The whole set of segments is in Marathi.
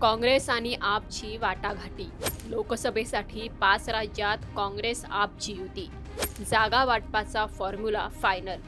काँग्रेस आणि आपची वाटाघाटी. लोकसभेसाठी पाच राज्यात काँग्रेस आपची युती. जागा वाटपाचा फॉर्म्युला फायनल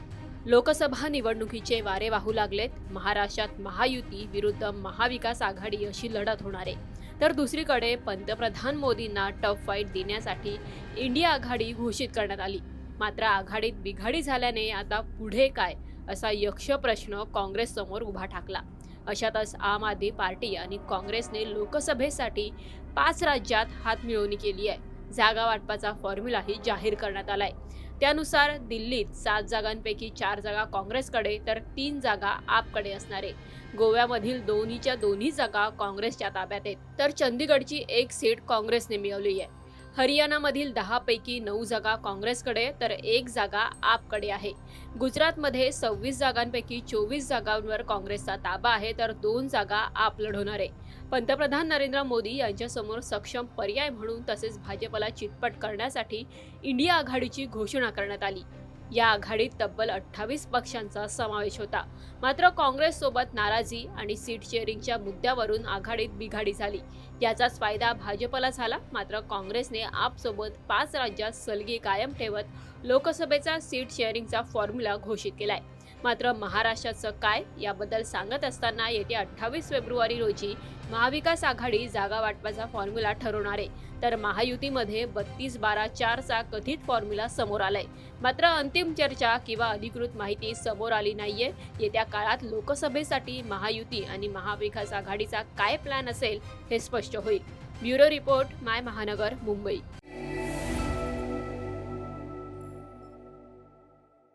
लोकसभा निवडणुकीचे वारे वाहू लागलेत. महाराष्ट्रात महायुती विरुद्ध महाविकास आघाडी अशी लढत होणार. आहे तर दुसरीकडे पंतप्रधान मोदींना टफ फाईट देण्यासाठी इंडिया आघाडी घोषित करण्यात आली. मात्र आघाडीत बिघाडी झाल्याने आता पुढे काय? असा यक्ष प्रश्न काँग्रेस समोर उभा ठाकला. अशातच आम आदमी पार्टी आणि काँग्रेसने लोकसभेसाठी पाच राज्यात हातमिळवणी केली आहे. जागा वाटपाचा फॉर्म्युलाही जाहीर करण्यात आलाय. त्यानुसार दिल्लीत सात जागांपैकी चार जागा काँग्रेसकडे तर तीन जागा आपकडे असणार आहे. गोव्यामधील दोन्हीच्या दोन्ही जागा काँग्रेसच्या ताब्यात आहेत. तर चंदीगडची एक सीट काँग्रेसने मिळवली आहे. हरियाणामधील दहापैकी नऊ जागा काँग्रेसकडे तर एक जागा आपकडे आहे. गुजरातमध्ये सव्वीस जागांपैकी चोवीस जागांवर काँग्रेसचा ताबा आहे तर दोन जागा आप लढवणार आहे पंतप्रधान नरेंद्र मोदी यांच्यासमोर सक्षम पर्याय म्हणून तसेच भाजपला चितपट करण्यासाठी इंडिया आघाडीची घोषणा करण्यात आली. या आघाडीत तब्बल अठ्ठावीस पक्षांचा समावेश होता. मात्र काँग्रेससोबत नाराजी आणि सीट शेअरिंगच्या मुद्द्यावरून आघाडीत बिघाडी झाली. याचाच फायदा भाजपला झाला. मात्र काँग्रेसने आपसोबत पाच राज्यात सलगी कायम ठेवत लोकसभेचा सीट शेअरिंगचा फॉर्म्युला घोषित केलाय. मात्र महाराष्ट्राचं काय याबद्दल सांगत असताना येत्या अठ्ठावीस फेब्रुवारी रोजी महाविकास आघाडी जागा वाटपाचा फॉर्म्युला ठरवणार आहे. तर महायुतीमध्ये बत्तीस बारा चारचा कथित फॉर्म्युला समोर आलाय. मात्र अंतिम चर्चा किंवा अधिकृत माहिती समोर आली नाहीये. येत्या काळात लोकसभेसाठी महायुती आणि महाविकास आघाडीचा काय प्लॅन असेल हे स्पष्ट होईल. ब्युरो रिपोर्ट माय महानगर मुंबई.